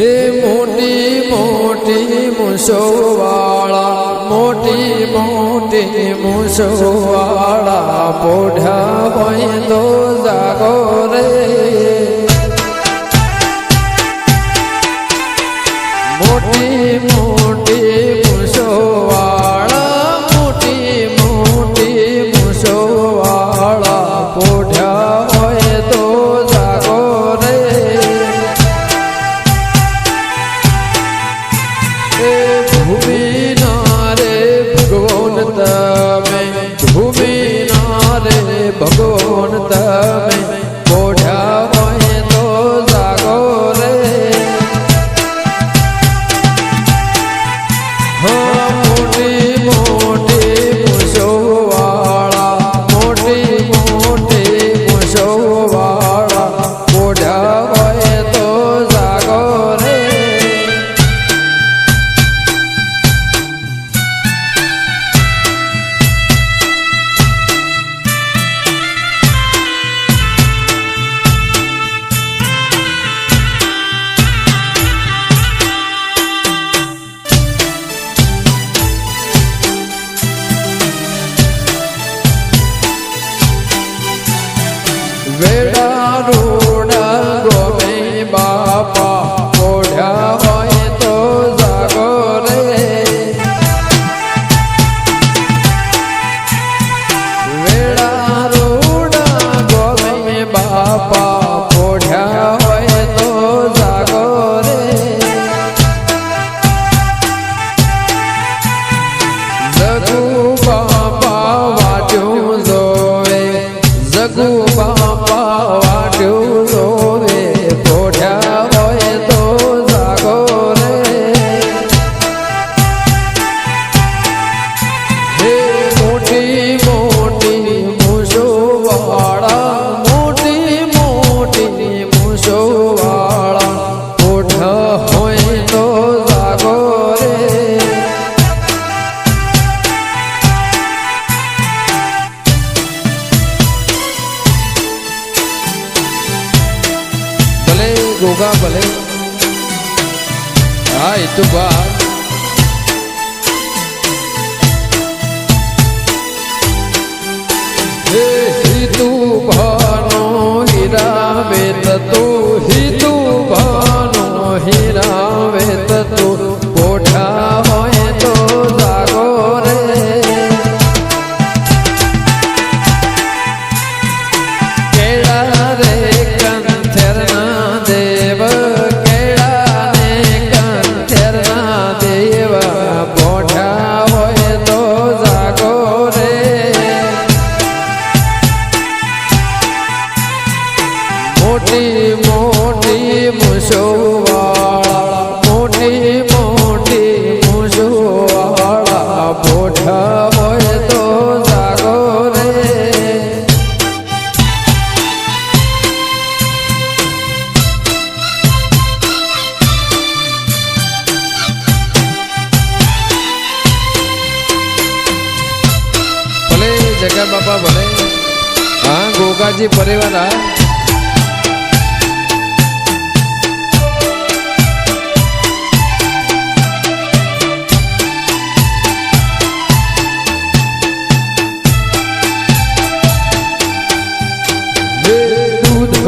હે મોટી મોટી મુસોવાળા મોટી મોટી મુસોવાળા પોઢા હોય તો જાગો રે. મોટી મોટી duvar જગા બાપા ભલે. હા ગોગાજી પરિવાર હા. દૂધ